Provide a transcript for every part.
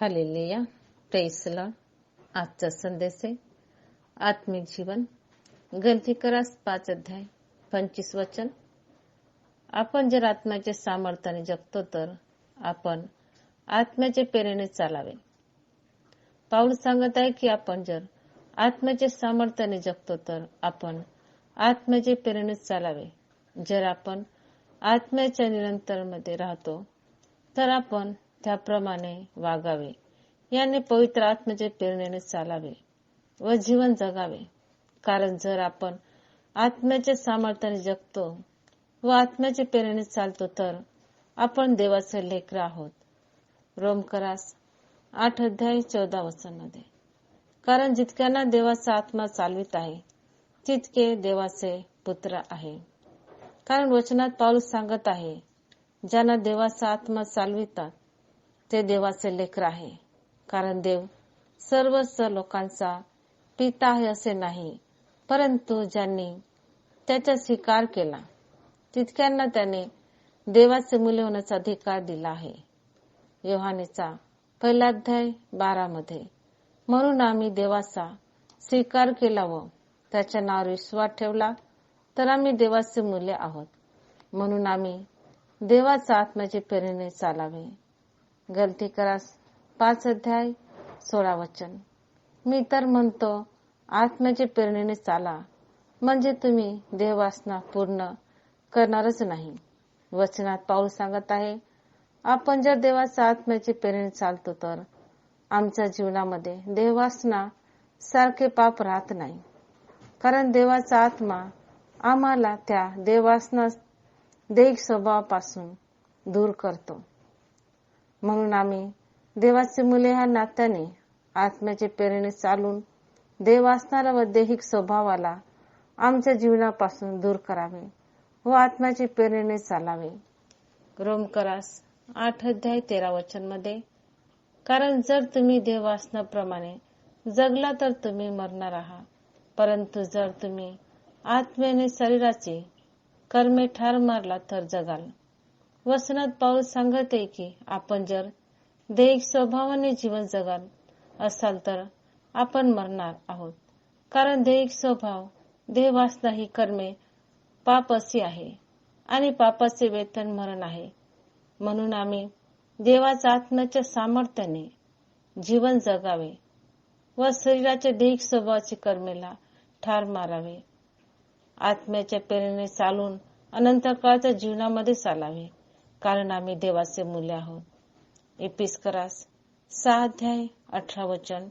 Hallelujah. प्रेसला आजचा संदेश आहे. आत्मिक जीवन. ग्रंथी करास पाच अध्याय पंचवीस वचन. आपण जर आत्म्याच्या सामर्थ्याने जगतो तर आपण आत्म्याचे प्रेरणेने चालावे. पाऊल सांगत आहे की आपण जर आत्म्याच्या सामर्थ्याने जगतो तर आपण आत्म्याचे प्रेरणे चालावे. जर आपण आत्म्याच्या निरंतरमध्ये राहतो तर आपण त्याप्रमाणे वागावे. याने पवित्र आत्म्याचे प्रेरणेने चालावे व जीवन जगावे. कारण जर आपण आत्म्याच्या सामर्थ्याने जगतो व आत्म्याचे प्रेरणेने चालतो तर आपण देवाचे लेकर आहोत. रोमकरास आठ अध्याय चौदा वचनमध्ये. कारण जितक्यांना देवाचा आत्मा चालवित आहे तितके देवाचे पुत्र आहे. कारण वचनात पाऊल सांगत आहे ज्यांना देवाचा आत्मा चालवितात ते देवाचे लेकर आहे. कारण देव सर्वच लोकांचा पिता आहे असे नाही. परंतु ज्यांनी त्याचा स्वीकार केला तितक्यांना त्याने देवाचे मुले होण्याचा अधिकार दिला आहे. योहानेचा पहिला अध्याय बारा मध्ये म्हणून आम्ही देवाचा स्वीकार केला व त्याच्या नावावर विश्वास ठेवला तर आम्ही देवाचे मुले आहोत. म्हणून आम्ही देवाचा आत्म्याचे प्रेरणे चालावे. गलती करास पाच अध्याय सोळा वचन. मी तर म्हणतो आत्म्याचे प्रेरणेने चाला. म्हणजे तुम्ही देववासना पूर्ण करणारच नाही. वचनात पाऊल सांगत आहे आपण जर देवाच्या आत्म्याचे प्रेरणे चालतो तर आमच्या जीवनामध्ये देववासना सारखे पाप राहत नाही. कारण देवाचा आत्मा आम्हाला त्या देवासना दैहिक स्वभावापासून दूर करतो. म्हणून आम्ही देवाचे मुले ह्या नात्याने आत्म्याचे प्रेरणे चालून देव असणारा व दैहिक स्वभावाला आमच्या जीवनापासून दूर करावे व आत्म्याचे प्रेरणे चालावे. रोमकरास आठ अध्याय तेरा वचनमध्ये कारण जर तुम्ही देवासनाप्रमाणे जगला तर तुम्ही मरणार आहात परंतु जर तुम्ही आत्म्याने शरीराचे कर्मे ठार मारला तर जगाल. वसनात पाऊल सांगत आहे की आपण जर दैहिक स्वभावाने जीवन जगाल असाल तर आपण मरणार आहोत. कारण दैहिक स्वभाव देवासना ही कर्मे पाप अशी आहे आणि पापाचे वेतन मरण आहे. म्हणून आम्ही देवाच्या आत्म्याच्या सामर्थ्याने जीवन जगावे व शरीराच्या दैहिक स्वभावाची कर्मेला ठार मारावे. आत्म्याच्या प्रेरणेने चालून अनंत काळाच्या जीवनामध्ये चालावे. कारण आम्ही देवाचे मुले आहोत. इपिस्करास सहा अध्याय अठरा वचन.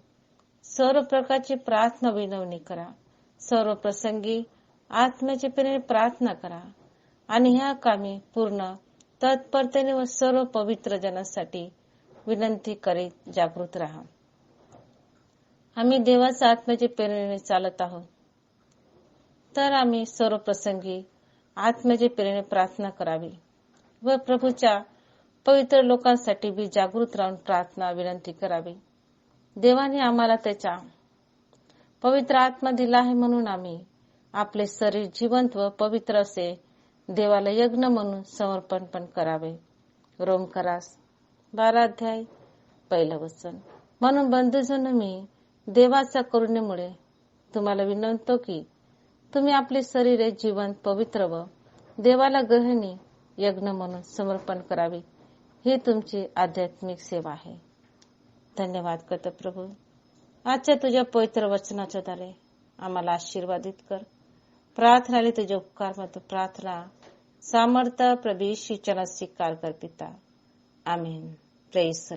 सर्व प्रकारची प्रार्थना विनवणी करा. सर्व प्रसंगी आत्म्याचे प्रेरणे प्रार्थना करा. आणि ह्या कामी पूर्ण तत्परतेने व सर्व पवित्र जनासाठी विनंती करीत जागृत राहा. आम्ही देवाच्या आत्म्याचे प्रेरणेने चालत आहोत. तर आम्ही सर्व प्रसंगी आत्म्याचे प्रेरणे प्रार्थना करावी. व प्रभूच्या पवित्र लोकांसाठी बी जागृत राहून प्रार्थना विनंती करावी. देवाने आम्हाला त्याच्या पवित्र आत्मा दिला आहे म्हणून आम्ही आपले शरीर जिवंत व पवित्र असे देवाला यज्ञ म्हणून समर्पण पण करावे. रोमकरास बारा अध्याय पहिलं वचन. म्हणून बंधुजन मी देवाच्या करुणेमुळे तुम्हाला विनंतो की तुम्ही आपले शरीर जिवंत पवित्र व देवाला ग्रहणी यज्ञ म्हणून समर्पण करावे. ही तुमची आध्यात्मिक सेवा आहे. धन्यवाद करतो प्रभू आजच्या तुझ्या पवित्र वचनाच्या द्वारे आम्हाला आशीर्वादित कर. प्रार्थनाने तुझे उपकार मत प्रार्थना सामर्थ्य प्रभू शिक्षणात स्वीकार कर पिता. आमेन. प्रेस